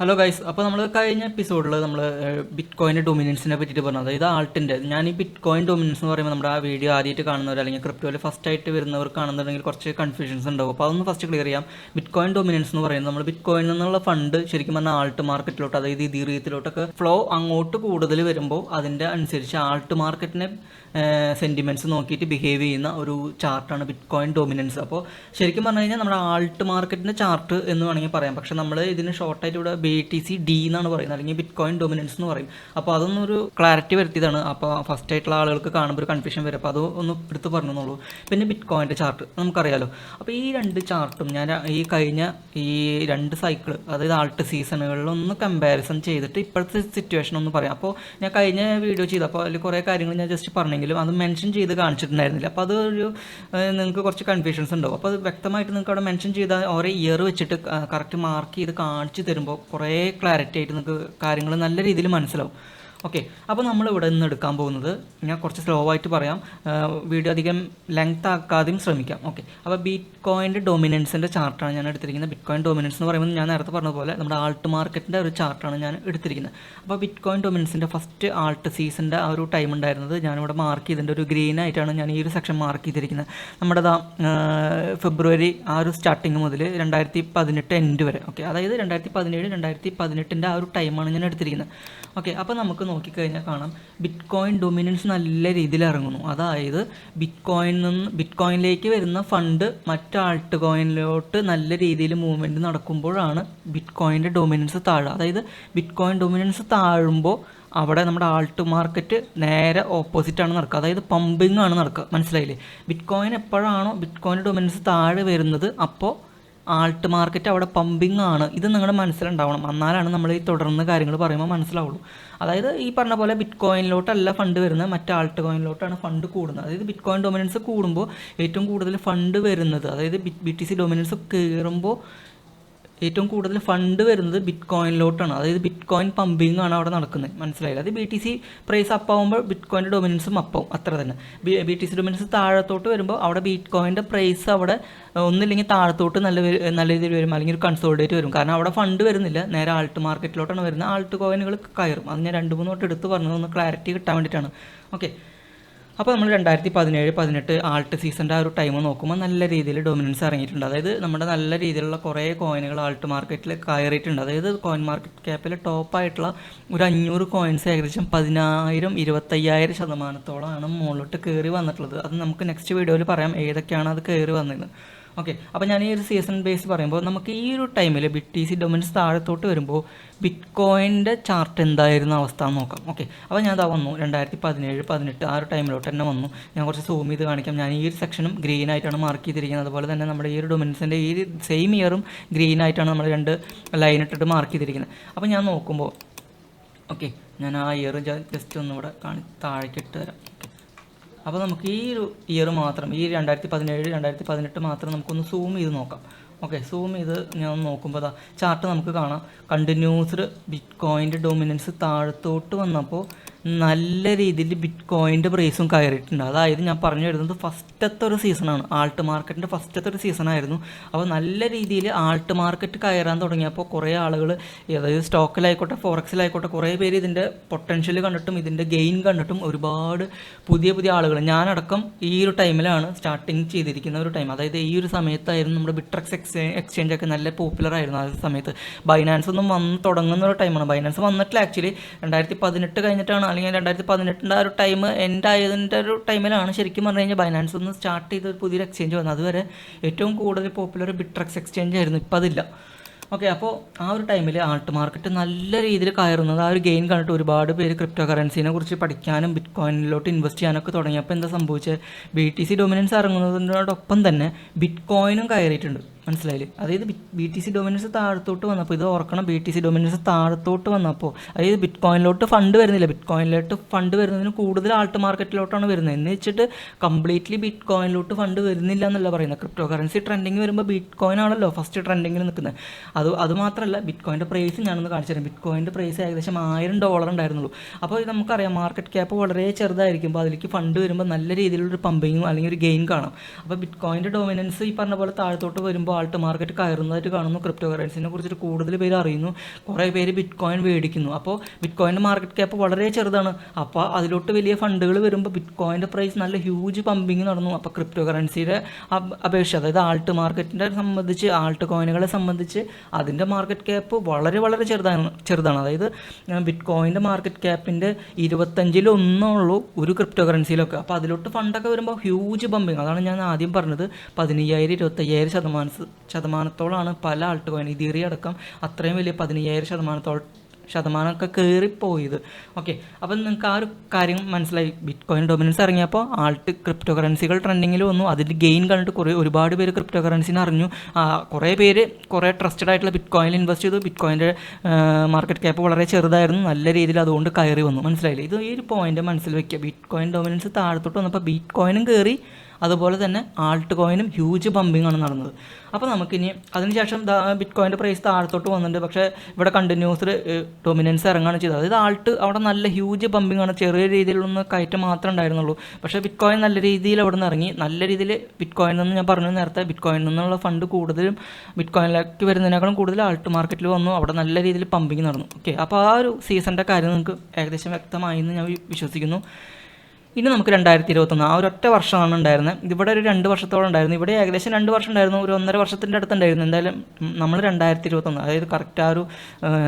Hello guys അപ്പോൾ നമ്മൾ കഴിഞ്ഞ എപ്പിസോഡിൽ നമ്മൾ ബിറ്റ് കോയിന്റെ ഡൊമിനൻസിനെ പറ്റിയിട്ട് പറഞ്ഞത് ഇത് ആൾട്ടിന്റെ ഞാൻ ഈ ബിറ്റ് കോയിൻ ഡൊമിനൻസ് എന്ന് പറയുമ്പോൾ നമ്മുടെ ആ വീഡിയോ ആദ്യമായിട്ട് കാണുന്നവർ അല്ലെങ്കിൽ ക്രിപ്റ്റോയിൽ ഫസ്റ്റ് ആയിട്ട് വരുന്നവർ കാണുന്നുണ്ടെങ്കിൽ കുറച്ച് കൺഫ്യൂഷൻസ് ഉണ്ടാവും. അപ്പോൾ അതൊന്ന് ഫസ്റ്റ് ക്ലിയർ ചെയ്യാം. ബിറ്റ് കോയിൻ ഡൊമിനൻസ് എന്ന് പറയുന്നത് നമ്മൾ ബിറ്റ് കോയിനിൽ നിന്നുള്ള ഫണ്ട് ശരിക്കും പറഞ്ഞാൽ ആൾട്ട് മാർക്കറ്റിലോട്ട് അതായത് ഈ ദീർഘത്തിലോട്ടൊക്കെ ഫ്ലോ അങ്ങോട്ട് കൂടുതൽ വരുമ്പോൾ അതിന്റെ അനുസരിച്ച് ആൾട്ട് മാർക്കറ്റിനെ സെന്റിമെന്റ്സ് നോക്കിയിട്ട് ബിഹേവ് ചെയ്യുന്ന ഒരു ചാർട്ടാണ് ബിറ്റ് കോയിൻ ഡൊമിനൻസ് അപ്പോൾ ശരിക്കും പറഞ്ഞു കഴിഞ്ഞാൽ നമ്മുടെ ആൾട്ട് മാർക്കറ്റിന്റെ ചാർട്ട് എന്ന് വേണമെങ്കിൽ പറയാം. പക്ഷേ നമ്മൾ ഇതിന് ഷോർട്ടായിട്ട് ഇവിടെ ബി ടി സി ഡി എന്നാണ് പറയുന്നത് അല്ലെങ്കിൽ ബിറ്റ് കോയിൻ ഡൊമിനൻസ് എന്ന് പറയും. അപ്പോൾ അതൊന്നും ഒരു ക്ലാരിറ്റി വരുത്തിയതാണ്. അപ്പോൾ ഫസ്റ്റ് ആയിട്ടുള്ള ആളുകൾക്ക് കാണുമ്പോൾ ഒരു കൺഫ്യൂഷൻ വരും. അപ്പോൾ അത് ഒന്ന് എടുത്ത് പറഞ്ഞെന്നുള്ളൂ പിന്നെ ബിറ്റ് കോയിന്റെ ചാർട്ട് നമുക്കറിയാലോ. അപ്പോൾ ഈ രണ്ട് ചാർട്ടും ഞാൻ ഈ കഴിഞ്ഞ ഈ രണ്ട് സൈക്കിൾ അതായത് ആൾട്ട് സീസണുകളിലൊന്ന് കമ്പാരിസൺ ചെയ്തിട്ട് ഇപ്പോഴത്തെ സിറ്റുവേഷൻ ഒന്ന് പറയാം. അപ്പോൾ ഞാൻ കഴിഞ്ഞ വീഡിയോ ചെയ്തപ്പോൾ അതിൽ കുറേ കാര്യങ്ങൾ ഞാൻ ജസ്റ്റ് പറഞ്ഞെങ്കിലും അത് മെൻഷൻ ചെയ്ത് കാണിച്ചിട്ടുണ്ടായിരുന്നില്ല. അപ്പോൾ അതൊരു നിങ്ങൾക്ക് കുറച്ച് കൺഫ്യൂഷൻസ് ഉണ്ടാവും. അപ്പോൾ അത് വ്യക്തമായിട്ട് നിങ്ങൾക്ക് അവിടെ മെൻഷൻ ചെയ്ത ഓരോ ഇയർ വെച്ചിട്ട് കറക്റ്റ് മാർക്ക് ചെയ്ത് കാണിച്ച് തരുമ്പോൾ കുറേ ക്ലാരിറ്റി ആയിട്ട് നിങ്ങൾക്ക് കാര്യങ്ങൾ നല്ല രീതിയിൽ മനസ്സിലാവും. ഓക്കെ അപ്പോൾ നമ്മൾ ഇവിടെ നിന്ന് എടുക്കാൻ പോകുന്നത് ഞാൻ കുറച്ച് സ്ലോ ആയിട്ട് പറയാം. വീഡിയോ അധികം ലെങ്ത് ആക്കാതെയും ശ്രമിക്കാം. ഓക്കെ അപ്പോൾ ബിറ്റ് കോയിന്റെ ഡൊമിനൻസിന്റെ ചാർട്ടാണ് ഞാൻ എടുത്തിരിക്കുന്നത്. ബിറ്റ് കോയിൻ ഡൊമിനൻസ് എന്ന് പറയുമ്പോൾ ഞാൻ നേരത്തെ പറഞ്ഞ പോലെ നമ്മുടെ ആൾട്ട് മാർക്കറ്റിന്റെ ഒരു ചാർട്ടാണ് ഞാൻ എടുത്തിരിക്കുന്നത്. അപ്പോൾ ബിറ്റ് കോയിൻ ഡൊമിനൻസിന്റെ ഫസ്റ്റ് ആൾട്ട് സീസണിന്റെ ആ ഒരു ടൈം ഉണ്ടായിരുന്നത് ഞാനിവിടെ മാർക്ക് ചെയ്തിട്ടുണ്ട് ഒരു ഗ്രീൻ ആയിട്ടാണ് ഞാൻ ഈ ഒരു സെക്ഷൻ മാർക്ക് ചെയ്തിരിക്കുന്നത്. നമ്മുടെ ഫെബ്രുവരി ആ ഒരു സ്റ്റാർട്ടിങ് മുതൽ രണ്ടായിരത്തി പതിനെട്ട് എൻഡ് വരെ. ഓക്കെ അതായത് രണ്ടായിരത്തി പതിനേഴ് രണ്ടായിരത്തി പതിനെട്ടിന്റെ ആ ഒരു ടൈമാണ് ഞാൻ എടുത്തിരിക്കുന്നത്. ഓക്കെ അപ്പോൾ നമുക്ക് നോക്കിക്കഴിഞ്ഞാൽ കാണാം ബിറ്റ് കോയിൻ ഡൊമിനൻസ് നല്ല രീതിയിൽ ഇറങ്ങുന്നു. അതായത് ബിറ്റ് കോയിൻ നിന്ന് ബിറ്റ് കോയിനിലേക്ക് വരുന്ന ഫണ്ട് മറ്റ് ആൾട്ട് കോയിനിലോട്ട് നല്ല രീതിയിൽ മൂവ്മെന്റ് നടക്കുമ്പോഴാണ് ബിറ്റ് കോയിന്റെ ഡൊമിനൻസ് താഴുക. അതായത് ബിറ്റ് കോയിൻ ഡൊമിനൻസ് താഴുമ്പോൾ അവിടെ നമ്മുടെ ആൾട്ട് മാർക്കറ്റ് നേരെ ഓപ്പോസിറ്റാണ് നടക്കുക. അതായത് പമ്പിങ്ങാണ് നടക്കുക. മനസ്സിലായില്ലേ? ബിറ്റ് കോയിൻ എപ്പോഴാണോ ബിറ്റ് കോയിൻ ഡൊമിനൻസ് താഴെ വരുന്നത് അപ്പോൾ ആൾട്ട് മാർക്കറ്റ് അവിടെ പമ്പിങ് ആണ്. ഇത് നിങ്ങളുടെ മനസ്സിലുണ്ടാവണം. എന്നാലാണ് നമ്മൾ ഈ തുടർന്ന് കാര്യങ്ങൾ പറയുമ്പോൾ മനസ്സിലാവുള്ളൂ. അതായത് ഈ പറഞ്ഞ പോലെ ബിറ്റ് കോയിനിലോട്ടല്ല ഫണ്ട് വരുന്നത്. മറ്റ് ആൾട്ട് കോയിനിലോട്ടാണ് ഫണ്ട് കൂടുന്നത്. അതായത് ബിറ്റ് കോയിൻ ഡൊമിനൻസ് കൂടുമ്പോൾ ഏറ്റവും കൂടുതൽ ഫണ്ട് വരുന്നത്. അതായത് ബി ടി സി ഡൊമിനൻസ് കയറുമ്പോൾ ഏറ്റവും കൂടുതൽ ഫണ്ട് വരുന്നത് ബിറ്റ് കോയിനിലോട്ടാണ് അതായത് ബിറ്റ് കോയിൻ പമ്പിങ് ആണ് അവിടെ നടക്കുന്നത്. മനസ്സിലായില്ല? അത് ബി ടി സി പ്രൈസ് അപ്പാവുമ്പോൾ ബിറ്റ് കോയിന്റെ ഡൊമിനൻസും അപ്പാവും അത്ര തന്നെ. ബി ടി സി ഡൊമിനൻസ് താഴത്തോട്ട് വരുമ്പോൾ അവിടെ ബിറ്റ് കോയിന്റെ പ്രൈസ് അവിടെ ഒന്നില്ലെങ്കിൽ താഴത്തോട്ട് നല്ല നല്ല രീതിയിൽ വരും. അല്ലെങ്കിൽ ഒരു കൺസോൾഡേറ്റ് വരും. കാരണം അവിടെ ഫണ്ട് വരുന്നില്ല. നേരെ ആൾട്ട് മാർക്കറ്റിലോട്ടാണ് വരുന്നത്. ആൾട്ട് കോയിനുകൾ കയറും. അത് ഞാൻ രണ്ട് മൂന്ന് തൊട്ട് എടുത്ത് പറഞ്ഞത് ഒന്ന് ക്ലാരിറ്റി കിട്ടാൻ വേണ്ടിയിട്ടാണ്. ഓക്കെ അപ്പോൾ നമ്മൾ രണ്ടായിരത്തി പതിനേഴ് പതിനെട്ട് ആൾട്ട് സീസണിന്റെ ആ ഒരു ടൈം നോക്കുമ്പോൾ നല്ല രീതിയിൽ ഡൊമിനൻസ് ഇറങ്ങിയിട്ടുണ്ട്. അതായത് നമ്മുടെ നല്ല രീതിയിലുള്ള കുറേ കോയിനുകൾ ആൾട്ട് മാർക്കറ്റിൽ കയറിയിട്ടുണ്ട്. അതായത് കോയിൻ മാർക്കറ്റ് ക്യാപ്പിൽ ടോപ്പായിട്ടുള്ള ഒരു അഞ്ഞൂറ് കോയിൻസ് ഏകദേശം പതിനായിരം ഇരുപത്തയ്യായിരം ശതമാനത്തോളമാണ് മുകളിലോട്ട് കയറി വന്നിട്ടുള്ളത്. അത് നമുക്ക് നെക്സ്റ്റ് വീഡിയോയിൽ പറയാം ഏതൊക്കെയാണ് അത് കയറി വന്നത്. ഓക്കെ അപ്പോൾ ഞാൻ ഈ ഒരു സീസൺ ബേസ് പറയുമ്പോൾ നമുക്ക് ഈ ഒരു ടൈമിൽ ബിറ്റ് ടി സി ഡൊമിനൻസ് താഴത്തോട്ട് വരുമ്പോൾ ബിറ്റ് കോയിന്റെ ചാർട്ട് എന്തായിരുന്ന അവസ്ഥ എന്ന് നോക്കാം. ഓക്കെ അപ്പോൾ ഞാൻ അതാ വന്നു. രണ്ടായിരത്തി പതിനേഴ് പതിനെട്ട് ആ ഒരു ടൈമിലോട്ട് തന്നെ വന്നു. ഞാൻ കുറച്ച് സൂം ചെയ്ത് കാണിക്കാം. ഞാൻ ഈ ഒരു സെക്ഷനും ഗ്രീൻ ആയിട്ടാണ് മാർക്ക് ചെയ്തിരിക്കുന്നത്. അതുപോലെ തന്നെ നമ്മുടെ ഈ ഒരു ഡൊമിനൻസിന്റെ ഈ സെയിം ഇയറും ഗ്രീൻ ആയിട്ടാണ് നമ്മൾ രണ്ട് ലൈൻ ഇട്ടിട്ട് മാർക്ക് ചെയ്തിരിക്കുന്നത്. അപ്പോൾ ഞാൻ നോക്കുമ്പോൾ ഓക്കെ ഞാൻ ആ ഇയർ ജസ്റ്റ് ഒന്നുകൂടെ കാണി താഴേക്ക് ഇട്ട് തരാം. അപ്പോൾ നമുക്ക് ഈ ഒരു ഇയർ മാത്രം ഈ രണ്ടായിരത്തി പതിനേഴ് രണ്ടായിരത്തി പതിനെട്ട് മാത്രം നമുക്കൊന്ന് സൂം ചെയ്ത് നോക്കാം. ഓക്കെ സൂം ചെയ്ത് ഞാൻ നോക്കുമ്പോൾ അതാ ചാർട്ട് നമുക്ക് കാണാം. കണ്ടിന്യൂസ്ഡ് ബിറ്റ് കോയിന്റെ ഡൊമിനൻസ് താഴത്തോട്ട് വന്നപ്പോൾ നല്ല രീതിയിൽ ബിറ്റ് കോയിന്റെ പ്രൈസും കയറിയിട്ടുണ്ട്. അതായത് ഞാൻ പറഞ്ഞു വരുന്നത് ഫസ്റ്റത്തെ ഒരു സീസണാണ് ആൾട്ട് മാർക്കറ്റിന്റെ ഫസ്റ്റത്തെ ഒരു സീസണായിരുന്നു അപ്പോൾ നല്ല രീതിയിൽ ആൾട്ട് മാർക്കറ്റ് കയറാൻ തുടങ്ങിയപ്പോൾ കുറേ ആളുകൾ അതായത് സ്റ്റോക്കിലായിക്കോട്ടെ ഫോറക്സിലായിക്കോട്ടെ കുറേ പേര് ഇതിന്റെ പൊട്ടൻഷ്യൽ കണ്ടിട്ടും ഇതിന്റെ ഗെയിൻ കണ്ടിട്ടും ഒരുപാട് പുതിയ പുതിയ ആളുകൾ ഞാനടക്കം ഈ ഒരു ടൈമിലാണ് സ്റ്റാർട്ടിങ് ചെയ്തിരിക്കുന്ന ഒരു ടൈം അതായത് ഈ ഒരു സമയത്തായിരുന്നു നമ്മുടെ ബിട്രക്സ് എക്സ്ചേ എക്സ്ചേഞ്ച് ഒക്കെ നല്ല പോപ്പുലർ ആയിരുന്നു ആ സമയത്ത്. ബൈനാൻസ് ഒന്നും വന്ന് തുടങ്ങുന്ന ഒരു ടൈമാണ് ബൈനാൻസ് വന്നിട്ടില്ല ആക്ച്വലി രണ്ടായിരത്തി പതിനെട്ട് കഴിഞ്ഞിട്ടാണ് അല്ലെങ്കിൽ രണ്ടായിരത്തി പതിനെട്ടിന്റെ ആ ഒരു ടൈം എന്റെ ആയതിന്റെ ഒരു ടൈമിലാണ് ശരിക്കും പറഞ്ഞു കഴിഞ്ഞാൽ ബൈനാൻസ് ഒന്ന് സ്റ്റാർട്ട് ചെയ്ത ഒരു പുതിയൊരു എക്സ്ചേഞ്ച് വന്നത്. അതുവരെ ഏറ്റവും കൂടുതൽ പോപ്പുലർ ബിട്രക്സ് എക്സ്ചേഞ്ച് ആയിരുന്നു. ഇപ്പം അതില്ല. ഓക്കെ അപ്പോൾ ആ ഒരു ടൈമിൽ ആൾട്ട് മാർക്കറ്റ് നല്ല രീതിയിൽ കയറുന്നത് ആ ഒരു ഗെയിൻ കണ്ടിട്ട് ഒരുപാട് പേര് ക്രിപ്റ്റോ കറൻസിനെ കുറിച്ച് പഠിക്കാനും ബിറ്റ് കോയിനിലോട്ട് ഇൻവെസ്റ്റ് ചെയ്യാനൊക്കെ തുടങ്ങിയപ്പോൾ എന്താ സംഭവിച്ചത് ബി ടി സി ഡൊമിനൻസ് ഇറങ്ങുന്നതിനോടൊപ്പം തന്നെ ബിറ്റ് കോയിനും കയറിയിട്ടുണ്ട്. മനസ്സിലായില്ലേ? അതായത് ബി ടി സി ഡൊമിനൻസ് താഴത്തോട്ട് വന്നപ്പോൾ ഇത് ഓർക്കണം ബി ടി സി ഡൊമിനൻസ് താഴത്തോട്ട് വന്നപ്പോൾ അതായത് ബിറ്റ് കോയിനിലോട്ട് ഫണ്ട് വരുന്നില്ല. ബിറ്റ് കോയിനിലോട്ട് ഫണ്ട് വരുന്നതിന് കൂടുതൽ ആൾട്ട് മാർക്കറ്റിലോട്ടാണ് വരുന്നത്. എന്ന് വെച്ചിട്ട് കംപ്ലീറ്റ്ലി ബിറ്റ് കോയിനിലോട്ട് ഫണ്ട് വരുന്നില്ല എന്നല്ല പറയുന്നത്. ക്രിപ്റ്റോ കറൻസി ട്രെൻഡിങ് വരുമ്പോൾ ബിറ്റ് കോയിൻ ആണല്ലോ ഫസ്റ്റ് ട്രെൻഡിങ്ങിൽ നിൽക്കുന്നത് അത് അത് മാത്രമല്ല ബിറ്റ് കോയിന്റെ പ്രൈസ് ഞാനൊന്ന് കാണിച്ചു തരാം. ബിറ്റ് കോയിന്റെ പ്രൈസ് ഏകദേശം ആയിരം ഡോളർ ഉണ്ടായിരുന്നുള്ളൂ. അപ്പോൾ നമുക്കറിയാം മാർക്കറ്റ് ക്യാപ്പ് വളരെ ചെറുതായിരിക്കുമ്പോൾ അതിലേക്ക് ഫണ്ട് വരുമ്പോൾ നല്ല രീതിയിലൊരു പമ്പിങ്ങും അല്ലെങ്കിൽ ഒരു ഗെയിൻ കാണാം. അപ്പോൾ ബിറ്റ് കോയിന്റെ ഡൊമിനൻസ് ഈ പറഞ്ഞ പോലെ താഴത്തോട്ട് വരുമ്പോൾ ആൾട്ട് മാർക്കറ്റ് കയറുന്നതായിട്ട് കാണുന്നു. ക്രിപ്റ്റോ കറൻസിനെ കുറിച്ചിട്ട് കൂടുതൽ പേര് അറിയുന്നു. കുറേ പേര് ബിറ്റ് കോയിൻ മേടിക്കുന്നു. അപ്പോൾ ബിറ്റ് കോയിന്റെ മാർക്കറ്റ് ക്യാപ്പ് വളരെ ചെറുതാണ്. അപ്പോൾ അതിലോട്ട് വലിയ ഫണ്ടുകൾ വരുമ്പോൾ ബിറ്റ് കോയിന്റെ പ്രൈസ് നല്ല ഹ്യൂജ് പമ്പിങ് നടന്നു. അപ്പോൾ ക്രിപ്റ്റോ കറൻസിയുടെ അപേക്ഷ അതായത് ആൾട്ട് മാർക്കറ്റിനെ സംബന്ധിച്ച് ആൾട്ട് കോയിനുകളെ സംബന്ധിച്ച് അതിന്റെ മാർക്കറ്റ് ക്യാപ്പ് വളരെ വളരെ ചെറുതാണ് ചെറുതാണ്. അതായത് ബിറ്റ് കോയിന്റെ മാർക്കറ്റ് ക്യാപ്പിന്റെ ഇരുപത്തഞ്ചിലൊന്നുള്ളൂ ഒരു ക്രിപ്റ്റോ കറൻസിയിലൊക്കെ അപ്പോൾ അതിലോട്ട് ഫണ്ടൊക്കെ വരുമ്പോൾ ഹ്യൂജ് പമ്പിങ് അതാണ് ഞാൻ ആദ്യം പറഞ്ഞത്. പതിനയ്യായിരം ഇരുപത്തയ്യായിരം ശതമാന ശതമാനത്തോളാണ് പല ആൾട്ട് കോയിൻ ഇതീറി അടക്കം അത്രയും വലിയ പതിനയ്യായിരം ശതമാനത്തോളം ശതമാനമൊക്കെ കയറിപ്പോയത്. ഓക്കെ. അപ്പം നിങ്ങൾക്ക് ആ ഒരു കാര്യം മനസ്സിലായി. ബിറ്റ് കോയിൻ ഡൊമിനൻസ് ഇറങ്ങിയപ്പോൾ ആൾട്ട് ക്രിപ്റ്റോ കറൻസികൾ ട്രെൻഡിങ്ങിൽ വന്നു. അതിന്റെ ഗെയിൻ കണ്ടിട്ട് കുറേ ഒരുപാട് പേര് ക്രിപ്റ്റോ കറൻസിനെ അറിഞ്ഞു. കുറേ പേര് കുറേ ട്രസ്റ്റഡ് ആയിട്ടുള്ള ബിറ്റ് കോയിനിൽ ഇൻവെസ്റ്റ് ചെയ്തു. ബിറ്റ് കോയിന്റെ മാർക്കറ്റ് ക്യാപ്പ് വളരെ ചെറുതായിരുന്നു. നല്ല രീതിയിൽ അതുകൊണ്ട് കയറി വന്നു. മനസ്സിലായില്ലേ? ഇത് ഈ ഒരു പോയിന്റ് മനസ്സിൽ വയ്ക്കുക ബിറ്റ് കോയിൻ ഡൊമിനൻസ് താഴത്തോട്ട് വന്നപ്പോൾ ബിറ്റ് കോയിനും കയറി. അതുപോലെ തന്നെ ആൾട്ട് കോയിനും ഹ്യൂജ് പമ്പിങ് ആണ് നടന്നത്. അപ്പോൾ നമുക്കിനി അതിനുശേഷം ബിറ്റ് കോയിന്റെ പ്രൈസ് താഴത്തോട്ട് വന്നിട്ടുണ്ട്. പക്ഷേ ഇവിടെ കണ്ടിന്യൂസ് ഡൊമിനൻസ് ഇറങ്ങുകയാണ് ചെയ്തത്. അതായത് ആൾട്ട് അവിടെ നല്ല ഹ്യൂജ് പമ്പിങ് ആണ്. ചെറിയ രീതിയിലൊന്ന് കയറ്റം മാത്രമേ ഉണ്ടായിരുന്നുള്ളൂ. പക്ഷേ ബിറ്റ് കോയിൻ നല്ല രീതിയിൽ അവിടെ നിന്ന് ഇറങ്ങി. നല്ല രീതിയിൽ ബിറ്റ് കോയിൻ നിന്ന് ഞാൻ പറഞ്ഞു നേരത്തെ ബിറ്റ് കോയിനിൽ നിന്നുള്ള ഫണ്ട് കൂടുതലും ബിറ്റ് കോയിനിലേക്ക് വരുന്നതിനേക്കാളും കൂടുതൽ ആൾട്ട് മാർക്കറ്റിൽ വന്നു. അവിടെ നല്ല രീതിയിൽ പമ്പിങ് നടന്നു. ഓക്കെ അപ്പോൾ ആ ഒരു സീസണിന്റെ കാര്യം നിങ്ങൾക്ക് ഏകദേശം വ്യക്തമായി എന്ന് ഞാൻ വിശ്വസിക്കുന്നു. ഇനി നമുക്ക് രണ്ടായിരത്തി ഇരുപത്തൊന്ന് ആ ഒരു ഒറ്റ വർഷമാണ് ഉണ്ടായിരുന്നത്. ഇവിടെ ഒരു രണ്ട് വർഷത്തോളം ഉണ്ടായിരുന്നു. ഇവിടെ ഏകദേശം രണ്ട് വർഷം ഉണ്ടായിരുന്നു. ഒരു ഒന്നര വർഷത്തിന്റെ അടുത്തുണ്ടായിരുന്നു എന്തായാലും നമ്മൾ രണ്ടായിരത്തി ഇരുപത്തൊന്ന് അതായത് കറക്റ്റ് ആ ഒരു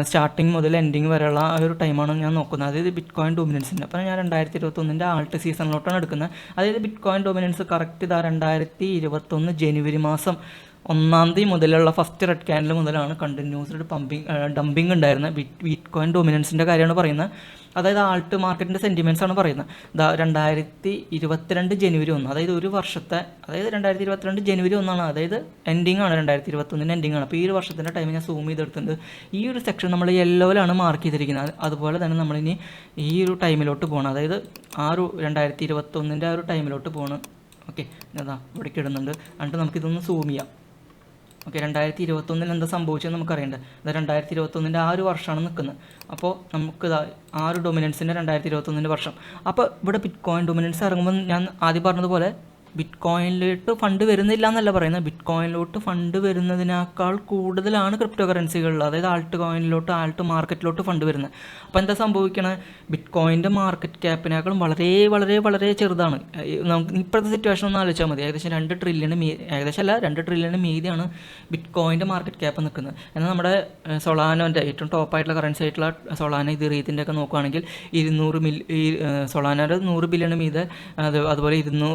സ്റ്റാർട്ടിങ് മുതൽ എൻഡിങ് വരെയുള്ള ആ ഒരു ടൈമാണ് ഞാൻ നോക്കുന്നത്. അതായത് ബിറ്റ് കോയിൻ ഡൊമിനൻസിന്റെ അപ്പോൾ ഞാൻ രണ്ടായിരത്തി ഇരുപത്തൊന്നിന്റെ ആൾട്ട് സീസണിലോട്ടാണ് എടുക്കുന്നത്. അതായത് ബിറ്റ് കോയിൻ ഡൊമിനൻസ് കറക്റ്റ് ഇതാ രണ്ടായിരത്തി ഇരുപത്തൊന്ന് ജനുവരി മാസം ഒന്നാം തീയതി മുതലുള്ള ഫസ്റ്റ് റെഡ് ക്യാൻഡിൽ മുതലാണ് കണ്ടിന്യൂസ്ഡ് പമ്പിങ് ഡംപിങ് ഉണ്ടായിരുന്നത്. ബിറ്റ് ബിറ്റ് കോയിൻ ഡൊമിനൻസിന്റെ കാര്യമാണ് പറയുന്നത്. അതായത് ആൾട്ട് മാർക്കറ്റിന്റെ സെന്റിമെന്റ്സ് ആണ് പറയുന്നത്. രണ്ടായിരത്തി ഇരുപത്തിരണ്ട് ജനുവരി ഒന്ന് അതായത് ഒരു വർഷത്തെ അതായത് രണ്ടായിരത്തി ഇരുപത്തിരണ്ട് ജനുവരി ഒന്നാണ്. അതായത് എൻഡിങ് ആണ് രണ്ടായിരത്തി ഇരുപത്തൊന്നിന്റെ എൻഡിങ് ആണ്. അപ്പോൾ ഈ ഒരു വർഷത്തിന്റെ ടൈം ഞാൻ സൂം ചെയ്തെടുത്തിട്ടുണ്ട്. ഈ ഒരു സെക്ഷൻ നമ്മൾ യെല്ലോയിലാണ് മാർക്ക് ചെയ്തിരിക്കുന്നത്. അതുപോലെ തന്നെ നമ്മളിനി ഈ ഒരു ടൈമിലോട്ട് പോകണം അതായത് ആ ഒരു രണ്ടായിരത്തി ഇരുപത്തൊന്നിന്റെ ആ ഒരു ടൈമിലോട്ട് പോകണം ഓക്കെ അതാ ഇവിടേക്ക് ഇടുന്നുണ്ട്. എന്നിട്ട് നമുക്കിതൊന്ന് സൂം ചെയ്യാം. ഓക്കെ രണ്ടായിരത്തി ഇരുപത്തൊന്നിൽ എന്താ സംഭവിച്ചത് നമുക്കറിയണ്ടേ. ഇത് രണ്ടായിരത്തി ഇരുപത്തൊന്നിന്റെ ആ ഒരു വർഷമാണ് നിൽക്കുന്നത്. അപ്പോൾ നമുക്ക് ആ ഒരു ഡൊമിനൻസിന്റെ രണ്ടായിരത്തി ഇരുപത്തൊന്നിന്റെ വർഷം. അപ്പോൾ ഇവിടെ ബിറ്റ് കോയിൻ ഡൊമിനൻസ് ഇറങ്ങുമ്പോൾ ഞാൻ ആദ്യം പറഞ്ഞതുപോലെ ബിറ്റ് കോയിനിലോട്ട് ഫണ്ട് വരുന്നില്ല എന്നല്ല പറയുന്നത്. ബിറ്റ് കോയിനിലോട്ട് ഫണ്ട് വരുന്നതിനേക്കാൾ കൂടുതലാണ് ക്രിപ്റ്റോ കറൻസികളിൽ അതായത് ആൾട്ട് കോയിനിലോട്ട് ആൾട്ട് മാർക്കറ്റിലോട്ട് ഫണ്ട് വരുന്നത്. അപ്പോൾ എന്താ സംഭവിക്കണത് ബിറ്റ് കോയിന്റെ മാർക്കറ്റ് ക്യാപ്പിനേക്കാളും വളരെ വളരെ വളരെ ചെറുതാണ്. നമുക്ക് ഇപ്പോഴത്തെ സിറ്റുവേഷൻ ഒന്ന് ആലോചിച്ചാൽ മതി. ഏകദേശം രണ്ട് ട്രില്യണ് മീ ഏകദേശം അല്ല രണ്ട് ട്രില്യണ് മീതിയാണ് ബിറ്റ് കോയിന്റെ മാർക്കറ്റ് ക്യാപ്പ് നിൽക്കുന്നത്. എന്നാൽ നമ്മുടെ സൊളാനോന്റെ ഏറ്റവും ടോപ്പ് ആയിട്ടുള്ള കറൻസി ആയിട്ടുള്ള സൊളാന ഇത് റീത്തിന്റെ ഒക്കെ നോക്കുകയാണെങ്കിൽ ഇരുന്നൂറ് മിൽ സൊളാനോയുടെ നൂറ് ബില്യണ് മീതെ അത് അതുപോലെ ഇരുന്നൂ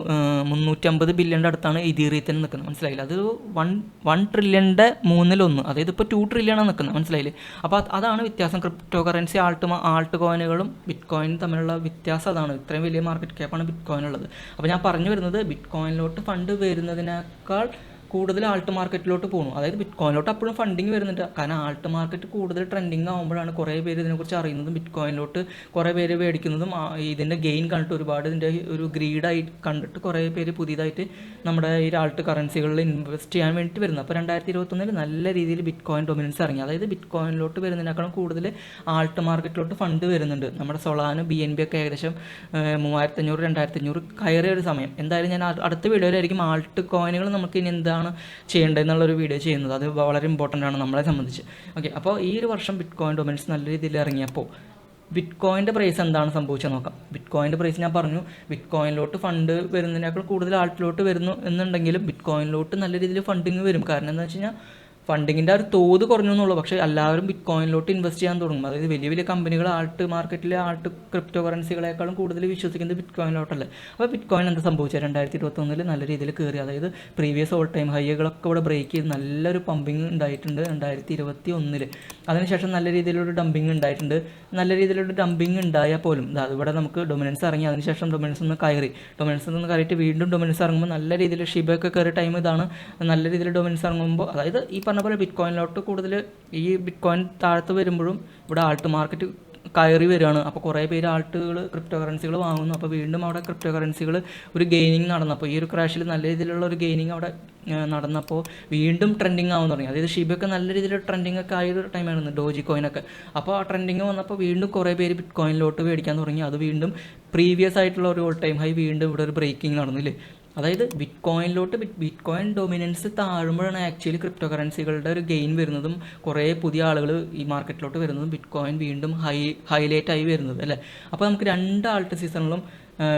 മുന്നൂറ്റമ്പത് ബില്യന്റെ അടുത്താണ് ഇതീറിയത്തിന് നിൽക്കുന്നത് മനസ്സിലായില്ല? അത് വൺ വൺ ട്രില്യന്റെ മൂന്നിലൊന്ന്. അതായത് ഇപ്പോൾ ടു ട്രില്യണാണ് നിൽക്കുന്നത് മനസ്സിലായില്ലേ? അപ്പോൾ അതാണ് വ്യത്യാസം. ക്രിപ്റ്റോ കറൻസി ആൾട്ട് ആൾട്ട് കോയിനുകളും ബിറ്റ് കോയിനും തമ്മിലുള്ള വ്യത്യാസം അതാണ്. ഇത്രയും വലിയ മാർക്കറ്റ് ക്യാപ്പാണ് ബിറ്റ് കോയിൻ ഉള്ളത്. അപ്പോൾ ഞാൻ പറഞ്ഞു വരുന്നത് ബിറ്റ് കോയിനിലോട്ട് ഫണ്ട് വരുന്നതിനേക്കാൾ കൂടുതൽ ആൾട്ട് മാർക്കറ്റിലോട്ട് പോകുന്നു അതായത് ബിറ്റ് കോയിനിലോട്ട് അപ്പോഴും ഫണ്ടിങ് വരുന്നുണ്ട്. കാരണം ആൾട്ട് മാർക്കറ്റ് കൂടുതൽ ട്രെൻഡിങ് ആകുമ്പോഴാണ് കുറേ പേര് ഇതിനെക്കുറിച്ച് അറിയുന്നതും ബിറ്റ് കോയിനിലോട്ട് കുറേ പേര് മേടിക്കുന്നതും ഇതിന്റെ ഗെയിൻ കണ്ടിട്ട് ഒരുപാട് ഇതിന്റെ ഒരു ഗ്രീഡായി കണ്ടിട്ട് കുറേ പേര് പുതിയതായിട്ട് നമ്മുടെ ഈ ആൾട്ട് കറൻസികളിൽ ഇൻവെസ്റ്റ് ചെയ്യാൻ വേണ്ടിയിട്ട് വരുന്നത് അപ്പോൾ രണ്ടായിരത്തി ഇരുപത്തൊന്നിൽ നല്ല രീതിയിൽ ബിറ്റ് കോയിൻ ഡൊമിനൻസ് ഇറങ്ങി. അതായത് ബിറ്റ് കോയിനിലോട്ട് വരുന്നതിനേക്കാളും കൂടുതൽ ആൾട്ട് മാർക്കറ്റിലോട്ട് ഫണ്ട് വരുന്നുണ്ട്. നമ്മുടെ സൊളാനും ബി എൻ ബി ഒക്കെ ഏകദേശം മൂവായിരത്തഞ്ഞൂറ് രണ്ടായിരത്തഞ്ഞൂറ് കയറിയ ഒരു സമയം. എന്തായാലും ഞാൻ അടുത്ത വീഡിയോയിലായിരിക്കും ആൾട്ട് കോയിനുകൾ നമുക്ക് ഇനി എന്താണ് ചെയ്യേണ്ടതെന്നുള്ളൊരു വീഡിയോ ചെയ്യുന്നത്. അത് വളരെ ഇമ്പോർട്ടന്റ് ആണ് നമ്മളെ സംബന്ധിച്ച്. ഓക്കെ അപ്പോൾ ഈ ഒരു വർഷം ബിറ്റ് കോയിൻ ഡൊമിനൻസ് നല്ല രീതിയിൽ ഇറങ്ങിയപ്പോൾ ബിറ്റ് കോയിന്റെ പ്രൈസ് എന്താണ് സംഭവിച്ചത് നോക്കാം. ബിറ്റ് കോയിന്റെ പ്രൈസ് ഞാൻ പറഞ്ഞു. ബിറ്റ് കോയിനിലോട്ട് ഫണ്ട് വരുന്നതിനേക്കാൾ കൂടുതൽ ആൾട്ടിലോട്ട് വരുന്നു എന്നുണ്ടെങ്കിലും ബിറ്റ് കോയിനിലോട്ട് നല്ല രീതിയിൽ ഫണ്ടിങ് വരും. കാരണം എന്താ വെച്ച് കഴിഞ്ഞാൽ ഫണ്ടിങ്ങിന്റെ ഒരു തോത് കുറഞ്ഞു എന്നുള്ളൂ പക്ഷേ എല്ലാവരും ബിറ്റ് കോയിനിലോട്ട് ഇൻവെസ്റ്റ് ചെയ്യാൻ തുടങ്ങും. അതായത് വലിയ വലിയ കമ്പനികൾ ആൾട്ട് മാർക്കറ്റിലെ ആൾട്ട് ക്രിപ്റ്റോ കറൻസികളെക്കാളും കൂടുതൽ വിശ്വസിക്കുന്നത് ബിറ്റ് കോയിനിലോട്ടല്ലേ അപ്പോൾ ബിറ്റ് കോയിൻ എന്താ സംഭവിച്ചത്? രണ്ടായിരത്തി ഇരുപത്തൊന്നിൽ നല്ല രീതിയിൽ കയറി അതായത് പ്രീവിയസ് ഓൾ ടൈം ഹൈകളൊക്കെ ഇവിടെ ബ്രേക്ക് ചെയ്ത് നല്ലൊരു പമ്പിങ് ഉണ്ടായിട്ടുണ്ട് രണ്ടായിരത്തി ഇരുപത്തി ഒന്നിൽ അതിനുശേഷം നല്ല രീതിയിലൊരു ഡംപിങ് ഉണ്ടായിട്ടുണ്ട്. നല്ല രീതിയിലൊരു ഡംപിങ് ഉണ്ടായാൽ പോലും ഇവിടെ നമുക്ക് ഡൊമിനൻസ് ഇറങ്ങി. അതിനുശേഷം ഡൊമിനൻസ് ഒന്ന് കയറി. ഡൊമിനൻസ് ഒന്ന് കയറിയിട്ട് വീണ്ടും ഡൊമിനൻസ് ഇറങ്ങുമ്പോൾ നല്ല രീതിയിൽ ഷിബയൊക്കെ കയറിയ ടൈം ഇതാണ്. നല്ല രീതിയിൽ ഡൊമിനൻസ് ഇറങ്ങുമ്പോൾ അതായത് ഈ പറഞ്ഞ പോലെ ബിറ്റ്കോയിനിലോട്ട് കൂടുതൽ ഈ ബിറ്റ്കോയിൻ താഴത്ത് വരുമ്പോഴും ഇവിടെ ആൾട്ട് മാർക്കറ്റ് കയറി വരികയാണ് അപ്പോൾ കുറേ പേര് ആൾട്ടുകൾ ക്രിപ്റ്റോ കറൻസികൾ വാങ്ങുന്നു. അപ്പോൾ വീണ്ടും അവിടെ ക്രിപ്റ്റോ കറൻസികൾ ഒരു ഗെയിനിങ് നടന്നു. അപ്പോൾ ഈ ഒരു ക്രാഷിൽ നല്ല രീതിയിലുള്ള ഒരു ഗെയിനിങ് അവിടെ നടന്നപ്പോൾ വീണ്ടും ട്രെൻഡിങ് ആവാൻ തുടങ്ങി. അതായത് ഷിബൊക്കെ നല്ല രീതിയിൽ ട്രെൻഡിങ് ഒക്കെ ആയ ഒരു ടൈമായിരുന്നു ഡോജി കോയിനൊക്കെ അപ്പോൾ ആ ട്രെൻഡിങ് വന്നപ്പോൾ വീണ്ടും കുറേ പേര് ബിറ്റ് കോയിനിലോട്ട് മേടിക്കാൻ തുടങ്ങി. അത് വീണ്ടും പ്രീവിയസ് ആയിട്ടുള്ള ഒരു ഓൾ ടൈം ഹൈ വീണ്ടും ഇവിടെ ഒരു ബ്രേക്കിംഗ് നടന്നില്ലേ? അതായത് ബിറ്റ് കോയിനിലോട്ട് ബിറ്റ് കോയിൻ ഡൊമിനൻസ് താഴുമ്പോഴാണ് ആക്ച്വലി ക്രിപ്റ്റോ കറൻസികളുടെ ഒരു ഗെയിൻ വരുന്നതും കുറേ പുതിയ ആളുകൾ ഈ മാർക്കറ്റിലോട്ട് വരുന്നതും ബിറ്റ് കോയിൻ വീണ്ടും ഹൈ ഹൈലൈറ്റ് ആയി വരുന്നത് അല്ലേ? അപ്പോൾ നമുക്ക് രണ്ട് ആൾട്ട് സീസണിലും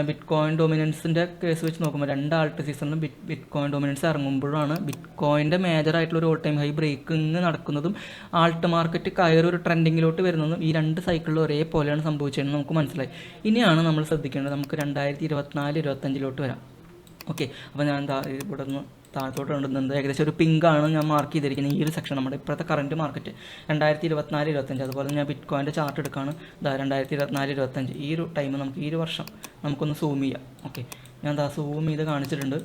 ബിറ്റ് കോയിൻ ഡൊമിനൻസിന്റെ കേസ് വെച്ച് നോക്കുമ്പോൾ രണ്ട് ആൾട്ട് സീസണിലും ബിറ്റ് ബിറ്റ് കോയിൻ ഡൊമിനൻസ് ഇറങ്ങുമ്പോഴാണ് ബിറ്റ് കോയിന്റെ മേജർ ആയിട്ടുള്ള ഒരു ഓൾ ടൈം ഹൈ ബ്രേക്കിംഗ് നടക്കുന്നതും ആൾട്ട് മാർക്കറ്റ് കയറി ഒരു ട്രെൻഡിങ്ങിലോട്ട് വരുന്നതും ഈ രണ്ട് സൈക്കിളിൽ ഒരേപോലെയാണ് സംഭവിച്ചതെന്ന് നമുക്ക് മനസ്സിലായി. ഇനിയാണ് നമ്മൾ ശ്രദ്ധിക്കേണ്ടത്. നമുക്ക് രണ്ടായിരത്തി ഇരുപത്തിനാല് ഇരുപത്തഞ്ചിലോട്ട് വരാം. ഓക്കെ അപ്പോൾ ഞാൻ എന്താ ഇവിടെ നിന്ന് താഴത്തോട്ട് കൊണ്ടുവന്നത് ഏകദേശം ഒരു ആണ് ഞാൻ മാർക്ക് ചെയ്തിരിക്കുന്നത് ഈ ഒരു സെക്ഷൻ നമ്മുടെ ഇപ്പോഴത്തെ കറന്റ് മാർക്കറ്റ് രണ്ടായിരത്തി ഇരുപത്തിനാല് ഇരുപത്തഞ്ച് അതുപോലെ ഞാൻ ബിറ്റ് കോയിന്റെ ചാർട്ട് എടുക്കുകയാണ് ഇതാ രണ്ടായിരത്തി ഇരുപത്തിനാല് ഇരുപത്തഞ്ച് ഈ ഒരു ടൈം നമുക്ക് ഈ ഒരു വർഷം നമുക്കൊന്ന് സൂം ചെയ്യാം. ഓക്കെ ഞാൻ എന്താ സൂം ചെയ്ത് കാണിച്ചിട്ടുണ്ട്.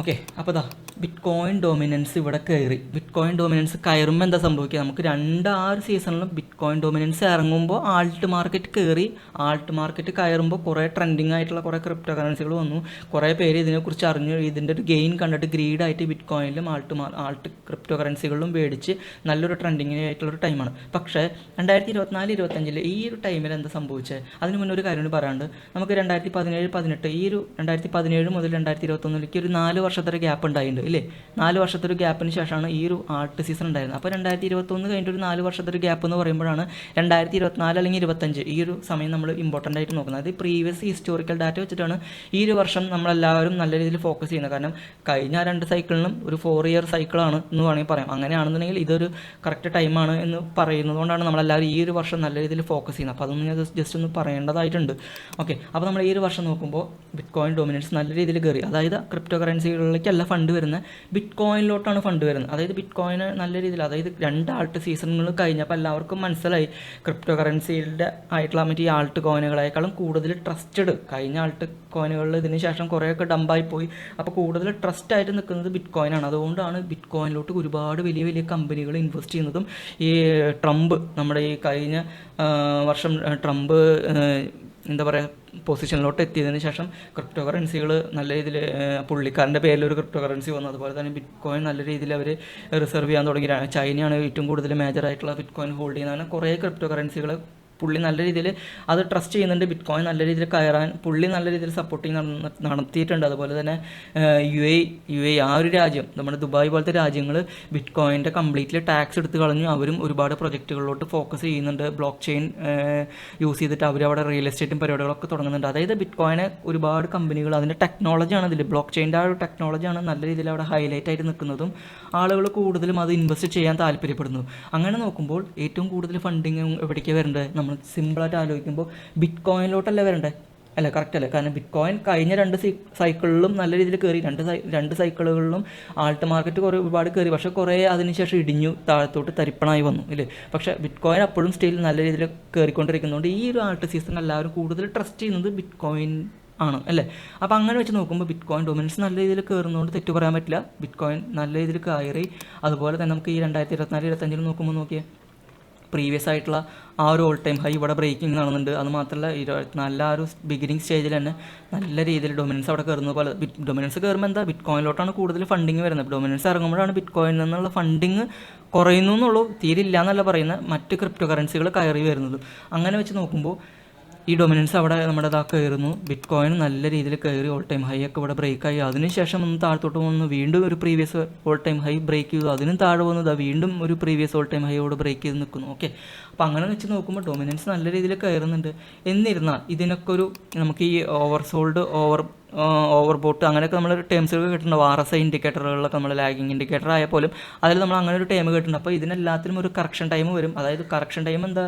ഓക്കെ അപ്പോൾ ഇതാ ബിറ്റ് കോയിൻ ഡോമിനൻസ് ഇവിടെ കയറി. ബിറ്റ് കോയിൻ ഡോമിനൻസ് കയറുമ്പോൾ എന്താ സംഭവിക്കുക? നമുക്ക് രണ്ട് ആ ഒരു സീസണിലും ബിറ്റ് കോയിൻ ഡോമിനൻസ് ഇറങ്ങുമ്പോൾ ആൾട്ട് മാർക്കറ്റ് കയറി. ആൾട്ട് മാർക്കറ്റ് കയറുമ്പോൾ കുറേ ട്രെൻഡിങ് ആയിട്ടുള്ള കുറേ ക്രിപ്റ്റോ കറൻസികൾ വന്നു. കുറേ പേര് ഇതിനെക്കുറിച്ച് അറിഞ്ഞു ഇതിന്റെ ഒരു ഗെയിൻ കണ്ടിട്ട് ഗ്രീഡായിട്ട് ബിറ്റ് കോയിനിലും ആൾട്ട് മാർ ആൾട്ട് ക്രിപ്റ്റോ കറൻസികളിലും മേടിച്ച് നല്ലൊരു ട്രെൻഡിങ് ആയിട്ടുള്ളൊരു ടൈമാണ് പക്ഷേ രണ്ടായിരത്തി ഇരുപത്തിനാല് ഇരുപത്തഞ്ചിൽ ഈ ഒരു ടൈമിൽ എന്താ സംഭവിച്ചത് അതിന് മുന്നേ ഒരു കാര്യം പറയാണ്ട് നമുക്ക് രണ്ടായിരത്തി പതിനേഴ് പതിനെട്ട് ഈ ഒരു രണ്ടായിരത്തി പതിനേഴ് മുതൽ രണ്ടായിരത്തി ഇരുപത്തൊന്നിലേക്ക് ഒരു നാല് വർഷത്തെ ഒരു ഗ്യാപ്പ് ഉണ്ടായിട്ടുണ്ട് അല്ലേ നാല് വർഷത്തെ ഒരു ഗ്യാപ്പിന് ശേഷമാണ് ഈ ഒരു ആർട്ട് സീസൺ ഉണ്ടായിരുന്നത്. അപ്പോൾ രണ്ടായിരത്തി ഇരുപത്തൊന്ന് കഴിഞ്ഞിട്ട് ഒരു നാല് വർഷത്തെ ഒരു ഗ്യാപ്പ് എന്ന് പറയുമ്പോഴാണ് രണ്ടായിരത്തി ഇരുപത്തിനാല് അല്ലെങ്കിൽ ഇരുപത്തഞ്ച് ഈ ഒരു സമയം നമ്മൾ ഇമ്പോർട്ടന്റ് ആയിട്ട് നോക്കുന്നത്. അത് പ്രീവിയസ് ഹിസ്റ്റോറിക്കൽ ഡാറ്റ വെച്ചിട്ടാണ് ഈ ഒരു വർഷം നമ്മളെല്ലാവരും നല്ല രീതിയിൽ ഫോക്കസ് ചെയ്യുന്നത്. കാരണം കഴിഞ്ഞ രണ്ട് സൈക്കിളിനും ഒരു ഫോർ ഇയർ സൈക്കിളാണ് എന്ന് വേണമെങ്കിൽ പറയാം. അങ്ങനെയാണെന്നുണ്ടെങ്കിൽ ഇതൊരു കറക്റ്റ് ടൈമാണ് എന്ന് പറയുന്നതുകൊണ്ടാണ് നമ്മളെല്ലാവരും ഈ ഒരു വർഷം നല്ല രീതിയിൽ ഫോക്കസ് ചെയ്യുന്നത്. അപ്പോൾ അതൊന്നും ഞാൻ ജസ്റ്റ് ഒന്ന് പറയേണ്ടതായിട്ടുണ്ട്. ഓക്കെ അപ്പോൾ നമ്മൾ ഈ ഒരു വർഷം നോക്കുമ്പോൾ ബിറ്റ് കോയിൻ ഡൊമിനൻസ് നല്ല രീതിയിൽ കയറി. അതായത് ക്രിപ്റ്റോ കറൻസികളിലേക്കല്ല ഫണ്ട് വരുന്നത്. ബിറ്റ് കോയിനിലോട്ടാണ് ഫണ്ട് വരുന്നത്. അതായത് ബിറ്റ് കോയിന് നല്ല രീതിയിൽ അതായത് രണ്ട് ആൾട്ട് സീസണുകൾ കഴിഞ്ഞപ്പോൾ എല്ലാവർക്കും മനസ്സിലായി. ക്രിപ്റ്റോ കറൻസിയുടെ ആയിട്ടുള്ള മറ്റേ ഈ ആൾട്ട് കോയിനുകളേക്കാളും കൂടുതൽ ട്രസ്റ്റഡ് കഴിഞ്ഞ ആൾട്ട് കോയിനുകളിൽ ഇതിന് ശേഷം കുറേയൊക്കെ ഡംപായി പോയി. അപ്പോൾ കൂടുതൽ ട്രസ്റ്റ് ആയിട്ട് നിൽക്കുന്നത് ബിറ്റ് കോയിനാണ് അതുകൊണ്ടാണ് ബിറ്റ് കോയിനിലോട്ട് ഒരുപാട് വലിയ വലിയ കമ്പനികൾ ഇൻവെസ്റ്റ് ചെയ്യുന്നതും ഈ ട്രംപ് നമ്മുടെ ഈ കഴിഞ്ഞ വർഷം ട്രംപ് എന്താ പറയുക പൊസിഷനിലോട്ട് എത്തിയതിന് ശേഷം ക്രിപ്റ്റോ കറൻസികൾ നല്ല രീതിയിൽ പുള്ളിക്കാരന്റെ പേരിൽ ഒരു ക്രിപ്റ്റോ കറൻസി വന്നു. അതുപോലെ തന്നെ ബിറ്റ് കോയിൻ നല്ല രീതിയിൽ അവർ റിസർവ് ചെയ്യാൻ തുടങ്ങി. ചൈനയാണ് ഏറ്റവും കൂടുതൽ മേജറായിട്ടുള്ള ബിറ്റ് കോയിൻ ഹോൾഡ് ചെയ്യുന്നതാണ് കുറേ ക്രിപ്റ്റോ കറൻസികൾ പുള്ളി നല്ല രീതിയിൽ അത് ട്രസ്റ്റ് ചെയ്യുന്നുണ്ട്. ബിറ്റ് കോയിൻ നല്ല രീതിയിൽ കയറാൻ പുള്ളി നല്ല രീതിയിൽ സപ്പോർട്ടിങ് നടത്തിയിട്ടുണ്ട്. അതുപോലെ തന്നെ യു എ യു എ ആ ഒരു രാജ്യം നമ്മുടെ ദുബായ് പോലത്തെ രാജ്യങ്ങൾ ബിറ്റ് കോയിന്റെ കംപ്ലീറ്റ്ലി ടാക്സ് എടുത്ത് കളഞ്ഞു. അവരും ഒരുപാട് പ്രൊജക്റ്റുകളിലോട്ട് ഫോക്കസ് ചെയ്യുന്നുണ്ട്. ബ്ലോക്ക് ചെയിൻ യൂസ് ചെയ്തിട്ട് അവർ റിയൽ എസ്റ്റേറ്റും പരിപാടികളൊക്കെ തുടങ്ങുന്നുണ്ട്. അതായത് ബിറ്റ് കോയിനെ ഒരുപാട് കമ്പനികൾ അതിന്റെ ടെക്നോളജിയാണ് അതിൽ ബ്ലോക്ക് ചെയിന്റെ ആ ഒരു ടെക്നോളജിയാണ് നല്ല രീതിയിൽ അവിടെ ഹൈലൈറ്റ് ആയിട്ട് നിൽക്കുന്നതും ആളുകൾ കൂടുതലും അത് ഇൻവെസ്റ്റ് ചെയ്യാൻ താല്പര്യപ്പെടുന്നു. അങ്ങനെ നോക്കുമ്പോൾ ഏറ്റവും കൂടുതൽ ഫണ്ടിങ് എവിടേക്കാണ് വരേണ്ടത്? നമ്മൾ സിമ്പിളായിട്ട് ആലോചിക്കുമ്പോൾ ബിറ്റ് കോയിനിലോട്ടല്ലേ വരണ്ടേ? അല്ല കറക്റ്റ് അല്ലേ? കാരണം ബിറ്റ് കോയിൻ കഴിഞ്ഞ രണ്ട് സൈക്കിളിലും നല്ല രീതിയിൽ കയറി രണ്ട് രണ്ട് സൈക്കിളുകളിലും ആൾട്ട് മാർക്കറ്റ് കുറേ ഒരുപാട് കയറി പക്ഷേ കുറേ അതിനുശേഷം ഇടിഞ്ഞു താഴത്തോട്ട് തരിപ്പണായി വന്നു ഇല്ലേ? പക്ഷേ ബിറ്റ് കോയിൻ അപ്പോഴും സ്റ്റേയിൽ നല്ല രീതിയിൽ കയറിക്കൊണ്ടിരിക്കുന്നതുകൊണ്ട് ഈ ഒരു ആൾട്ട് സീസൺ എല്ലാവരും കൂടുതൽ ട്രസ്റ്റ് ചെയ്യുന്നത് ബിറ്റ് കോയിൻ ആണ് അല്ലേ? അപ്പോൾ അങ്ങനെ വെച്ച് നോക്കുമ്പോൾ ബിറ്റ് കോയിൻ ഡൊമിനൻസ് നല്ല രീതിയിൽ കയറുന്നതുകൊണ്ട് തെറ്റ് പറയാൻ പറ്റില്ല. ബിറ്റ് കോയിൻ നല്ല രീതിയിൽ കയറി. അതുപോലെ തന്നെ നമുക്ക് ഈ രണ്ടായിരത്തി ഇരുപത്തിനാല് ഇരുപത്തഞ്ചിൽ നോക്കുമ്പോൾ നോക്കിയേ പ്രീവിയസ് ആയിട്ടുള്ള ആ ഒരു ഓൾ ടൈം ഹൈ ഇവിടെ ബ്രേക്കിംഗ് നടന്നുണ്ട് അത് മാത്രമല്ല ഇരുപത്തിനാലിലെ ആ ഒരു ബിഗിനിങ് സ്റ്റേജിൽ തന്നെ നല്ല രീതിയിൽ ഡൊമിനൻസ് അവിടെ കയറുന്നത് പോലെ. ഡൊമിനൻസ് കയറുമ്പോൾ എന്താ? ബിറ്റ് കോയിനിലോട്ടാണ് കൂടുതൽ ഫണ്ടിങ് വരുന്നത്. ഡൊമിനൻസ് ഇറങ്ങുമ്പോഴാണ് ബിറ്റ് കോയിനിൽ നിന്നുള്ള ഫണ്ടിങ് കുറയുന്നു എന്നുള്ളൂ. തീരില്ല എന്നല്ല പറയുന്നത്. മറ്റ് ക്രിപ്റ്റോ കറൻസികൾ കയറി വരുന്നത്. അങ്ങനെ വെച്ച് നോക്കുമ്പോൾ ഈ ഡൊമിനൻസ് അവിടെ നമ്മുടെ ഇതാ കയറുന്നു. ബിറ്റ് കോയിൻ നല്ല രീതിയിൽ കയറി ഓൾ ടൈം ഹൈ ഒക്കെ ഇവിടെ ബ്രേക്ക് ആയി. അതിനുശേഷം ഒന്ന് താഴത്തോട്ട് വന്നു വീണ്ടും ഒരു previous all time high break ചെയ്തു. അതിനും താഴെ വന്നു ദാ വീണ്ടും ഒരു പ്രീവിയസ് ഓൾ ടൈം ഹൈയോട് ബ്രേക്ക് ചെയ്ത് നിൽക്കുന്നു. ഓക്കെ അപ്പോൾ അങ്ങനെ വെച്ച് നോക്കുമ്പോൾ ഡൊമിനൻസ് നല്ല രീതിയിൽ കയറുന്നുണ്ട്. എന്നിരുന്നാൽ ഇതിനൊക്കെ ഒരു നമുക്ക് ഈ oversold over overbought അങ്ങനെയൊക്കെ നമ്മൾ ടേംസൊക്കെ കിട്ടുന്നുണ്ട്. ആർ എസ് ഐ ഇൻഡിക്കേറ്ററുകളിലൊക്കെ നമ്മൾ ലാഗിങ് ഇൻഡിക്കേറ്റർ ആയ പോലും അതിൽ നമ്മൾ അങ്ങനെ ഒരു ടൈം കിട്ടുന്നുണ്ട് അപ്പോൾ ഇതിനെല്ലാത്തിനും ഒരു കറക്ഷൻ ടൈം വരും. അതായത് കറക്ഷൻ ടൈം എന്താ?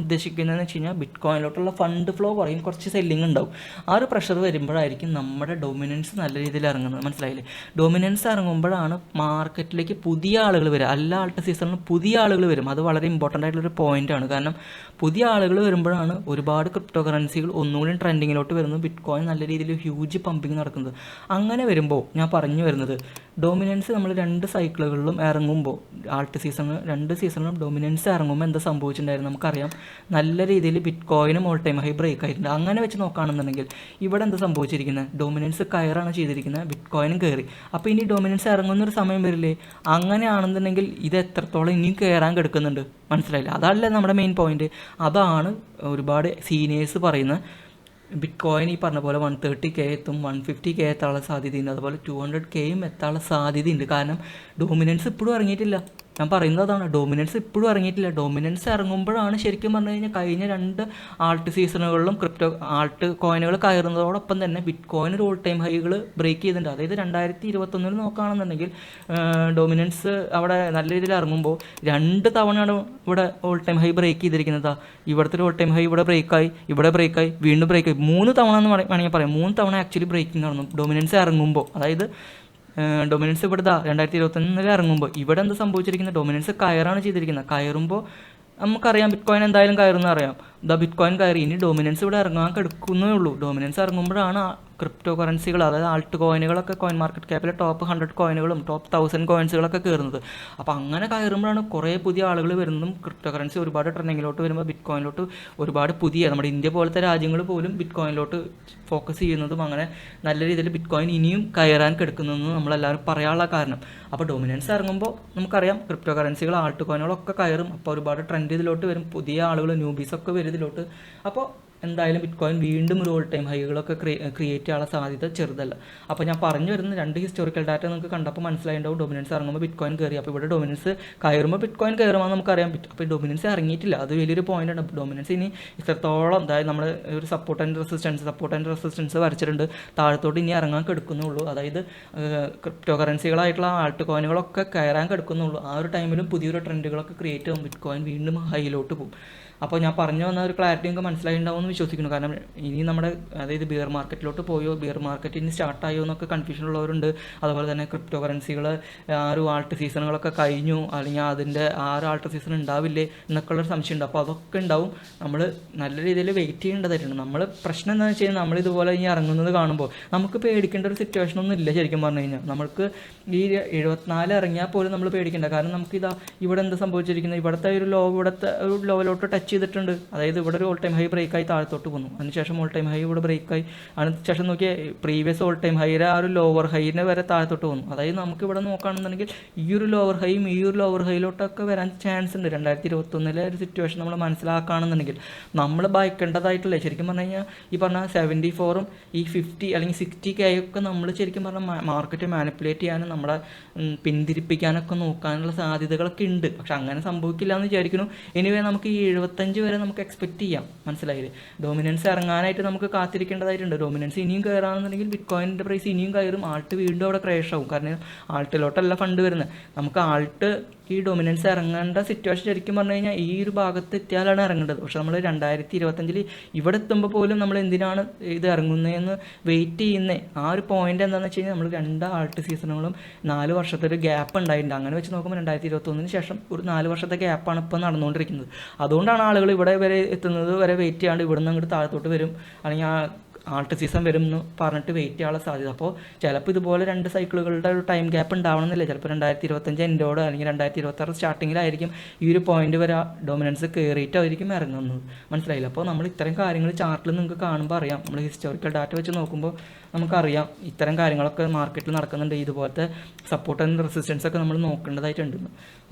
ഉദ്ദേശിക്കുന്നതെന്ന് വെച്ച് കഴിഞ്ഞാൽ ബിറ്റ് കോയിനിലോട്ടുള്ള ഫണ്ട് ഫ്ലോ കുറയും കുറച്ച് സെല്ലിംഗ് ഉണ്ടാവും. ആ ഒരു പ്രഷർ വരുമ്പോഴായിരിക്കും നമ്മുടെ ഡൊമിനൻസ് നല്ല രീതിയിൽ ഇറങ്ങുന്നത്. മനസ്സിലായില്ലേ? ഡൊമിനൻസ് ഇറങ്ങുമ്പോഴാണ് മാർക്കറ്റിലേക്ക് പുതിയ ആളുകൾ വരിക. എല്ലാ ആൾട്ട സീസണിലും പുതിയ ആളുകൾ വരും. അത് വളരെ ഇമ്പോർട്ടന്റ് ആയിട്ടുള്ളൊരു ആണ്. കാരണം പുതിയ ആളുകൾ വരുമ്പോഴാണ് ഒരുപാട് ക്രിപ്റ്റോ കറൻസികൾ ഒന്നുകൂടി ട്രെൻഡിങ്ങിലോട്ട് വരുന്നത്. ബിറ്റ് കോയിൻ നല്ല രീതിയിൽ ഹ്യൂജ് പമ്പിങ് നടക്കുന്നത്. അങ്ങനെ വരുമ്പോൾ ഞാൻ പറഞ്ഞു വരുന്നത് ഡൊമിനൻസ് നമ്മൾ രണ്ട് സൈക്കിളുകളിലും ഇറങ്ങുമ്പോൾ ആൾട്ട് സീസണിൽ രണ്ട് സീസണിലും ഡൊമിനൻസ് ഇറങ്ങുമ്പോൾ എന്താ സംഭവിച്ചിട്ടുണ്ടായിരുന്നു നമുക്കറിയാം. നല്ല രീതിയിൽ ബിറ്റ് കോയിനും ഓൾ ടൈം ഹൈ ബ്രേക്ക് ആയിട്ടുണ്ട്. അങ്ങനെ വെച്ച് നോക്കുകയാണെന്നുണ്ടെങ്കിൽ ഇവിടെ എന്ത് സംഭവിച്ചിരിക്കുന്നത്? ഡൊമിനൻസ് കയറാണ് ചെയ്തിരിക്കുന്നത്. ബിറ്റ് കോയിനും കയറി. അപ്പോൾ ഇനി ഡൊമിനൻസ് ഇറങ്ങുന്ന ഒരു സമയം വരില്ലേ? അങ്ങനെയാണെന്നുണ്ടെങ്കിൽ ഇത് എത്രത്തോളം ഇനിയും കയറാൻ കിടക്കുന്നുണ്ട്? മനസ്സിലായില്ല? അതല്ലേ നമ്മുടെ മെയിൻ പോയിന്റ് അതാണ് ഒരുപാട് സീനിയേഴ്സ് പറയുന്ന ബിറ്റ് കോയിൻ ഈ പറഞ്ഞ പോലെ വൺ തേർട്ടി കെ എത്തും വൺ ഫിഫ്റ്റി കെ എത്താനുള്ള സാധ്യതയുണ്ട്. അതുപോലെ ടു ഹൺഡ്രഡ് കെയും എത്താനുള്ള സാധ്യതയുണ്ട്. കാരണം ഡോമിനൻസ് ഇപ്പോഴും ഇറങ്ങിയിട്ടില്ല. ഞാൻ പറയുന്നത് അതാണ്. ഡോമിനൻസ് ഇപ്പോഴും ഇറങ്ങിയിട്ടില്ല. ഡോമിനൻസ് ഇറങ്ങുമ്പോഴാണ് ശരിക്കും പറഞ്ഞു കഴിഞ്ഞാൽ കഴിഞ്ഞ രണ്ട് ആൾട്ട് സീസണുകളിലും ക്രിപ്റ്റോ ആൾട്ട് കോയിനുകൾ കയറുന്നതോടൊപ്പം തന്നെ ബിറ്റ് കോയിൻ ഒരു ഓൾ ടൈം ഹൈകൾ ബ്രേക്ക് ചെയ്തിട്ടുണ്ട്. അതായത് രണ്ടായിരത്തി ഇരുപത്തൊന്നിൽ നോക്കുകയാണെന്നുണ്ടെങ്കിൽ ഡോമിനൻസ് അവിടെ നല്ല രീതിയിൽ ഇറങ്ങുമ്പോൾ രണ്ട് തവണയാണ് ഇവിടെ ഓൾ ടൈം ഹൈ ബ്രേക്ക് ചെയ്തിരിക്കുന്നത്. ഇവിടുത്തെ ഓൾ ടൈം ഹൈ ഇവിടെ ബ്രേക്കായി ഇവിടെ ബ്രേക്കായി വീണ്ടും ബ്രേക്കായി മൂന്ന് തവണ എന്ന് വേണേ- വേണമെങ്കിൽ പറയാം. മൂന്ന് തവണ ആക്ച്വലി ബ്രേക്കിംഗ് നടന്നു. ഡൊമിനൻസ് ഇറങ്ങുമ്പോൾ. അതായത് ഡൊമിനൻസ് ഇവിടെ രണ്ടായിരത്തി ഇരുപത്തൊന്നിൽ ഇറങ്ങുമ്പോൾ ഇവിടെ എന്ത് സംഭവിച്ചിരിക്കുന്നത് ഡൊമിനൻസ് കയറാണ് ചെയ്തിരിക്കുന്നത് കയറുമ്പോൾ നമുക്കറിയാം ബിറ്റ് കോയിൻ എന്തായാലും കയറുമെന്ന് അറിയാം. ദ ബിറ്റ് കോയിൻ കയറി. ഇനി ഡൊമിനൻസ് ഇവിടെ ഇറങ്ങാൻ കിടക്കുന്നേ ഉള്ളൂ. ഡൊമിനൻസ് ഇറങ്ങുമ്പോഴാണ് ക്രിപ്റ്റോ കറൻസികൾ അതായത് ആൾട്ട് കോയിനുകളൊക്കെ കോയിൻ മാർക്കറ്റ് ക്യാപ്പിലെ ടോപ്പ് ഹൺഡ്രഡ് കോയിനുകളും ടോപ്പ് തൗസൻഡ് കോയിൻസുകളൊക്കെ കയറുന്നത്. അപ്പോൾ അങ്ങനെ കയറുമ്പോഴാണ് കുറേ പുതിയ ആളുകൾ വരുന്നതും ക്രിപ്റ്റോ കറൻസി ഒരുപാട് ട്രെൻഡിങ്ങിലോട്ട് വരുമ്പോൾ ബിറ്റ് കോയിനിലോട്ട് ഒരുപാട് പുതിയ നമ്മുടെ ഇന്ത്യ പോലത്തെ രാജ്യങ്ങൾ പോലും ബിറ്റ് കോയിനിലോട്ട് ഫോക്കസ് ചെയ്യുന്നതും അങ്ങനെ നല്ല രീതിയിൽ ബിറ്റ് കോയിൻ ഇനിയും കയറാൻ കിടക്കുന്നതെന്ന് നമ്മളെല്ലാവരും പറയാനുള്ള കാരണം. അപ്പോൾ ഡൊമിനൻസ് ഇറങ്ങുമ്പോൾ നമുക്കറിയാം ക്രിപ്റ്റോ കറൻസികൾ ആൾട്ട് കോയിനുകളൊക്കെ കയറും. അപ്പോൾ ഒരുപാട് ട്രെൻഡ് ഇതിലോട്ട് വരും. പുതിയ ആളുകൾ ന്യൂബീസൊക്കെ വരും. ഇതിലോട്ട്. അപ്പോൾ എന്തായാലും ബിറ്റ് കോയിൻ വീണ്ടും ഒരു ഓൾ ടൈം ഹൈകളൊക്കെ ക്രിയേറ്റ് ചെയ്യാനുള്ള സാധ്യത ചെറുതല്ല. അപ്പോൾ ഞാൻ പറഞ്ഞു വരുന്ന രണ്ട് ഹിസ്റ്റോറിക്കൽ ഡാറ്റ നമുക്ക് കണ്ടപ്പോൾ മനസ്സിലായിട്ടുണ്ടാവും ഡൊമിനൻസ് ഇറങ്ങുമ്പോൾ ബിറ്റ് കോയിൻ കയറി. അപ്പോൾ ഇവിടെ ഡൊമിനൻസ് കയറുമ്പോൾ ബിറ്റ് കോയിൻ കയറുമ്പോൾ നമുക്കറിയാം ബിറ്റ് അപ്പോൾ ഡൊമിനൻസ് ഇറങ്ങിയിട്ടില്ല. അത് വലിയൊരു പോയിന്റ് ആണ്. ഡൊമിനൻസ് ഇനി ഇത്രത്തോളം അതായത് നമ്മൾ ഒരു support and resistance support and resistance വരച്ചിട്ടുണ്ട്. താഴത്തോട്ട് ഇനി ഇറങ്ങാൻ കെടുക്കുന്നുള്ളൂ. അതായത് ക്രിപ്റ്റോ കറൻസികളായിട്ടുള്ള ആൾട്ട് കോയിനുകളൊക്കെ കയറാൻ കെടുക്കുന്നുള്ളൂ. ആ ഒരു ടൈമിലും പുതിയൊരു ട്രെൻഡുകളൊക്കെ ക്രിയേറ്റ് ചെയ്യും ബിറ്റ് കോയിൻ വീണ്ടും ഹൈയിലോട്ട് പോകും. അപ്പോൾ ഞാൻ പറഞ്ഞു വന്ന ഒരു ക്ലാരിറ്റി നിങ്ങൾക്ക് മനസ്സിലായിട്ടുണ്ടാവും എന്ന് വിശ്വസിക്കുന്നു. കാരണം ഇനി നമ്മുടെ അതായത് ബിയർ മാർക്കറ്റിലോട്ട് പോയോ ബിയർ മാർക്കറ്റ് ഇനി സ്റ്റാർട്ടായോ എന്നൊക്കെ കൺഫ്യൂഷൻ ഉള്ളവരുണ്ട്. അതുപോലെ തന്നെ ക്രിപ്റ്റോ കറൻസികൾ ആ ഒരു ആൾട്ട് സീസണുകളൊക്കെ കഴിഞ്ഞു. അല്ലെങ്കിൽ അതിന്റെ ആ ഒരു ആൾട്ട് സീസൺ ഉണ്ടാവില്ലേ എന്നൊക്കെ സംശയം ഉണ്ട്. അപ്പോൾ അതൊക്കെ ഉണ്ടാവും. നമ്മൾ നല്ല രീതിയിൽ വെയിറ്റ് ചെയ്യേണ്ടതായിട്ടുണ്ട്. നമ്മൾ പ്രശ്നം എന്താണെന്ന് വെച്ച് കഴിഞ്ഞാൽ നമ്മൾ ഇതുപോലെ ഇനി ഇറങ്ങുന്നത് കാണുമ്പോൾ നമുക്ക് പേടിക്കേണ്ട ഒരു സിറ്റുവേഷൻ ഒന്നും ഇല്ല ശരിക്കും പറഞ്ഞു കഴിഞ്ഞാൽ. നമുക്ക് ഈ എഴുപത്തിനാല് ഇറങ്ങിയാൽ പോലും നമ്മൾ പേടിക്കേണ്ട. കാരണം നമുക്ക് ഇതാ ഇവിടെ എന്താ സംഭവിച്ചിരിക്കുന്നത്? ഇവിടുത്തെ ഒരു ലോ ഇവിടുത്തെ ഒരു ലെവലോട്ട് ടച്ച് ചെയ്തിട്ടുണ്ട്. അതായത് ഇവിടെ ഒരു ഓൾ ടൈം ഹൈ ബ്രേക്കായി താഴത്തോട്ട് വന്നു. അതിനുശേഷം ഓൾ ടൈം ഹൈ ഇവിടെ ബ്രേക്കായി അതിനുശേഷം നോക്കിയാൽ പ്രീവിയസ് ഓൾ ടൈം ഹൈയുടെ ആ ഒരു ലോവർ ഹൈനെ വരെ താഴത്തോട്ട് വന്നു. അതായത് നമുക്ക് ഇവിടെ നോക്കുകയാണെന്നുണ്ടെങ്കിൽ ഈ ഒരു ലോവർ ഹൈയും ഈ ഒരു ലോവർ ഹൈയിലോട്ടൊക്കെ വരാൻ ചാൻസ് ഉണ്ട്. രണ്ടായിരത്തി ഇരുപത്തൊന്നിലെ ഒരു സിറ്റുവേഷൻ നമ്മൾ മനസ്സിലാക്കുകയാണെന്നുണ്ടെങ്കിൽ നമ്മൾ ഭയക്കേണ്ടതായിട്ടില്ലേ ശരിക്കും പറഞ്ഞു കഴിഞ്ഞാൽ ഈ പറഞ്ഞ സെവന്റി ഫോറും ഈ ഫിഫ്റ്റി അല്ലെങ്കിൽ സിക്സ്റ്റി കെ ഒക്കെ നമ്മൾ ശരിക്കും പറഞ്ഞാൽ മാർക്കറ്റ് മാനിപ്പുലേറ്റ് ചെയ്യാനും നമ്മളെ പിന്തിരിപ്പിക്കാനൊക്കെ നോക്കാനുള്ള സാധ്യതകളൊക്കെ ഉണ്ട്. പക്ഷെ അങ്ങനെ സംഭവിക്കില്ല എന്ന് വിചാരിക്കുന്നു. എനിവേ നമുക്ക് ഈ എഴുപത്തഞ്ച് വരെ നമുക്ക് എക്സ്പെക്ട് ചെയ്യാം. മനസ്സിലായില്ലേ? ഡോമിനൻസ് ഇറങ്ങാനായിട്ട് നമുക്ക് കാത്തിരിക്കേണ്ടതായിട്ടുണ്ട്. ഡോമിനൻസ് ഇനിയും കയറാണെന്നുണ്ടെങ്കിൽ ബിറ്റ് കോയിന്റെ പ്രൈസ് ഇനിയും കയറും. ആൾട്ട് വീണ്ടും അവിടെ ക്രാഷ് ആവും. കാരണം ആൾട്ടിലോട്ടല്ല ഫണ്ട് വരുന്നത്. നമുക്ക് ആൾട്ട് ഈ ഡൊമിനൻസ് ഇറങ്ങേണ്ട സിറ്റുവേഷൻ ശരിക്കും പറഞ്ഞു കഴിഞ്ഞാൽ ഈ ഒരു ഭാഗത്ത് എത്തിയാലാണ് ഇറങ്ങേണ്ടത്. പക്ഷേ നമ്മൾ രണ്ടായിരത്തി ഇരുപത്തഞ്ചിൽ ഇവിടെ എത്തുമ്പോൾ പോലും നമ്മൾ എന്തിനാണ് ഇത് ഇറങ്ങുന്നതെന്ന് വെയിറ്റ് ചെയ്യുന്നത് ആ ഒരു പോയിന്റ് എന്താണെന്ന് വെച്ച് കഴിഞ്ഞാൽ നമ്മൾ രണ്ട് ആൾട്ട് സീസണുകളും നാല് വർഷത്തെ ഒരു ഗ്യാപ്പ് ഉണ്ടായിട്ടുണ്ട്. അങ്ങനെ വെച്ച് നോക്കുമ്പോൾ രണ്ടായിരത്തി ഇരുപത്തൊന്നിന് ശേഷം ഒരു നാല് വർഷത്തെ ഗ്യാപ്പാണ് ഇപ്പോൾ നടന്നുകൊണ്ടിരിക്കുന്നത്. അതുകൊണ്ടാണ് ആളുകൾ ഇവിടെ വരെ എത്തുന്നത് വരെ വെയിറ്റ് ചെയ്യാണ്ട് ഇവിടെ നിന്ന് അങ്ങോട്ട് താഴത്തോട്ട് വരും. അല്ലെങ്കിൽ ആ ആൾട്ട് സീസൺ വരും എന്ന് പറഞ്ഞിട്ട് വെയിറ്റ് ചെയ്യാനുള്ള സാധ്യത. അപ്പോൾ ചിലപ്പോൾ ഇതുപോലെ രണ്ട് സൈക്കിളുകളുടെ ഒരു ടൈം ഗ്യാപ്പ് ഉണ്ടാവണമെന്നില്ല. ചിലപ്പോൾ രണ്ടായിരത്തി ഇരുപത്തഞ്ച് എൻഡോട് അല്ലെങ്കിൽ രണ്ടായിരത്തി ഇരുപത്താറ് സ്റ്റാർട്ടിങ്ങിലായിരിക്കും ഈ ഒരു പോയിന്റ് വരെ ഡൊമിനൻസ് കയറിയിട്ടായിരിക്കും ഇറങ്ങുന്നത്. മനസ്സിലായില്ല? അപ്പോൾ നമ്മൾ ഇത്തരം കാര്യങ്ങൾ ചാർട്ടിൽ നിങ്ങൾക്ക് കാണുമ്പോൾ അറിയാം. നമ്മൾ ഹിസ്റ്റോറിക്കൽ ഡാറ്റ വെച്ച് നോക്കുമ്പോൾ നമുക്കറിയാം ഇത്തരം കാര്യങ്ങളൊക്കെ മാർക്കറ്റിൽ നടക്കുന്നുണ്ട്. ഇതുപോലത്തെ സപ്പോർട്ട് ആൻഡ് റെസിസ്റ്റൻസ് ഒക്കെ നമ്മൾ നോക്കേണ്ടതായിട്ടുണ്ട്.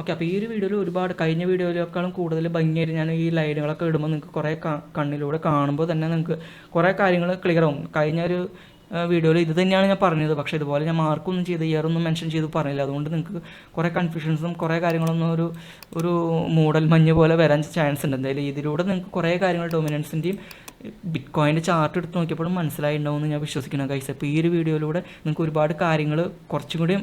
ഓക്കെ അപ്പോൾ ഈ ഒരു വീഡിയോയിൽ ഒരുപാട് കഴിഞ്ഞ വീഡിയോയിലേക്കാളും കൂടുതൽ ഭംഗിയായിട്ട് ഞാൻ ഈ ലൈനുകളൊക്കെ ഇടുമ്പോൾ നിങ്ങൾക്ക് കുറേ കണ്ണിലൂടെ കാണുമ്പോൾ തന്നെ നിങ്ങൾക്ക് കുറേ കാര്യങ്ങൾ ക്ലിയർ ആവും കഴിഞ്ഞ ഒരു വീഡിയോയിൽ ഇത് തന്നെയാണ് ഞാൻ പറഞ്ഞത്. പക്ഷേ ഇതുപോലെ ഞാൻ മാർക്കൊന്നും ചെയ്ത് ഇയർ ഒന്നും മെൻഷൻ ചെയ്ത് പറഞ്ഞില്ല. അതുകൊണ്ട് നിങ്ങൾക്ക് കുറേ കൺഫ്യൂഷൻസും കുറേ കാര്യങ്ങളൊന്നും ഒരു ഒരു മൂടൽ മഞ്ഞ് പോലെ വരാൻ ചാൻസ് ഉണ്ട്. എന്തായാലും ഇതിലൂടെ നിങ്ങൾക്ക് കുറേ കാര്യങ്ങൾ ഡൊമിനൻസിന്റെയും ബിറ്റ് കോയിന്റെ ചാർട്ട് എടുത്ത് നോക്കിയപ്പോഴും മനസ്സിലായിട്ടുണ്ടാവും ഞാൻ വിശ്വസിക്കുന്നു. കൈസ് അപ്പോൾ ഈ ഒരു വീഡിയോയിലൂടെ നിങ്ങൾക്ക് ഒരുപാട് കാര്യങ്ങൾ കുറച്ചും കൂടി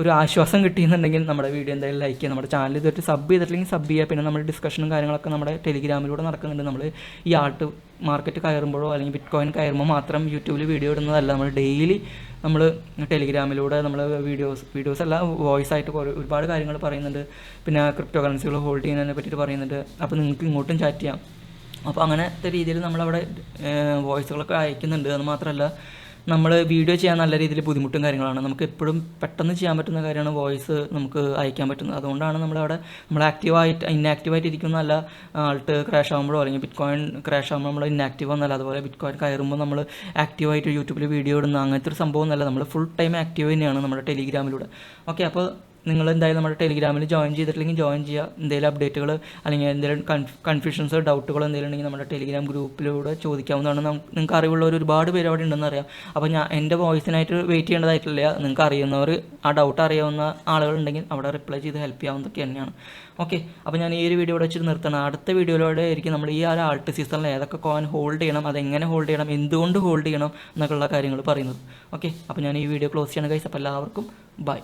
ഒരു ആശ്വാസം കിട്ടിയെന്നുണ്ടെങ്കിൽ നമ്മുടെ വീഡിയോ എന്തായാലും ലൈക്ക് ചെയ്യുക. നമ്മുടെ ചാനൽ ഇതുവരെ സബ് ചെയ്തിട്ടില്ലെങ്കിൽ സബ് ചെയ്യുക. പിന്നെ നമ്മുടെ ഡിസ്കഷനും കാര്യങ്ങളൊക്കെ നമ്മുടെ ടെലിഗ്രാമിലൂടെ നടക്കുന്നുണ്ട്. നമ്മൾ ഈ ആർട്ട് മാർക്കറ്റ് കയറുമ്പോഴോ അല്ലെങ്കിൽ ബിറ്റ് കോയിൻ കയറുമ്പോൾ മാത്രം യൂട്യൂബിൽ വീഡിയോ ഇടുന്നതല്ല. നമ്മൾ ഡെയിലി നമ്മൾ ടെലിഗ്രാമിലൂടെ നമ്മൾ വീഡിയോസ് വീഡിയോസ് അല്ല വോയിസ് ആയിട്ട് ഒരുപാട് കാര്യങ്ങൾ പറയുന്നുണ്ട്. പിന്നെ ക്രിപ്റ്റോ കറൻസികൾ ഹോൾഡ് ചെയ്യുന്നതിനെ പറ്റിയിട്ട് പറയുന്നുണ്ട്. അപ്പോൾ നിങ്ങൾക്ക് ഇങ്ങോട്ടും ചാറ്റ് ചെയ്യാം. അപ്പോൾ അങ്ങനത്തെ രീതിയിൽ നമ്മളവിടെ വോയിസുകളൊക്കെ അയക്കുന്നുണ്ട്. അത് മാത്രമല്ല നമ്മൾ വീഡിയോ ചെയ്യാൻ നല്ല രീതിയിൽ ബുദ്ധിമുട്ടും കാര്യങ്ങളാണ്. നമുക്ക് എപ്പോഴും പെട്ടെന്ന് ചെയ്യാൻ പറ്റുന്ന കാര്യമാണ് വോയിസ് നമുക്ക് അയക്കാൻ പറ്റുന്നത്. അതുകൊണ്ടാണ് നമ്മളവിടെ നമ്മൾ ആക്റ്റീവായിട്ട് ഇന്നാക്റ്റീവായിട്ട് ഇരിക്കുന്നതല്ല ആൾട്ട് ക്രാഷ് ആകുമ്പോഴോ അല്ലെങ്കിൽ ബിറ്റ് കോയിൻ ക്രാഷ് ആകുമ്പോൾ നമ്മൾ ഇന്നാക്റ്റീവ് ഒന്നല്ല അതുപോലെ ബിറ്റ് കോയിൻ കയറുമ്പോൾ നമ്മൾ ആക്റ്റീവായിട്ട് യൂട്യൂബിൽ വീഡിയോ ഇടുന്ന അങ്ങനത്തെ ഒരു സംഭവം ഒന്നല്ല. നമ്മൾ ഫുൾ ടൈം ആക്റ്റീവ് തന്നെയാണ് നമ്മുടെ ടെലിഗ്രാമിലൂടെ. ഓക്കെ അപ്പോൾ നിങ്ങൾ എന്തായാലും നമ്മുടെ ടെലിഗ്രാമിൽ ജോയിൻ ചെയ്തിട്ടില്ലെങ്കിൽ ജോയിൻ ചെയ്യുക. എന്തെങ്കിലും അപ്ഡേറ്റുകൾ അല്ലെങ്കിൽ എന്തെങ്കിലും കൺഫ്യൂഷൻസ് ഡൗട്ടുകളോ എന്തെങ്കിലും ഉണ്ടെങ്കിൽ നമ്മുടെ ടെലിഗ്രാം ഗ്രൂപ്പിലൂടെ ചോദിക്കാവുന്നതാണ്. നിങ്ങൾക്ക് അറിവുള്ളവർ ഒരുപാട് പേര് അവിടെ ഉണ്ടെന്ന് അറിയാം. അപ്പോൾ ഞാൻ എന്റെ വോയിസിനായിട്ട് വെയിറ്റ് ചെയ്യേണ്ടതായിട്ടില്ല. നിങ്ങൾക്ക് അറിയുന്നവർ ആ ഡൗട്ട് അറിയാവുന്ന ആളുകളുണ്ടെങ്കിൽ അവിടെ റിപ്ലൈ ചെയ്ത് ഹെൽപ്പ് ചെയ്യാവുന്നതൊക്കെ തന്നെയാണ്. ഓക്കെ അപ്പോൾ ഞാൻ ഈ ഒരു വീഡിയോ ഇവിടെ വെച്ചിട്ട് നിർത്തണം അടുത്ത വീഡിയോയിലൂടെ ആയിരിക്കും നമ്മൾ ഈ ഒരു ആൾട്ട് സീസണിൽ ഏതൊക്കെ കോയിൻ ഹോൾഡ് ചെയ്യണം അതെങ്ങനെ ഹോൾഡ് ചെയ്യണം എന്തുകൊണ്ട് ഹോൾഡ് ചെയ്യണം എന്നൊക്കെയുള്ള കാര്യങ്ങൾ പറയുന്നത്. ഓക്കെ അപ്പോൾ ഞാൻ ഈ വീഡിയോ ക്ലോസ് ചെയ്യണം കൈസ് അപ്പോൾ എല്ലാവർക്കും ബൈ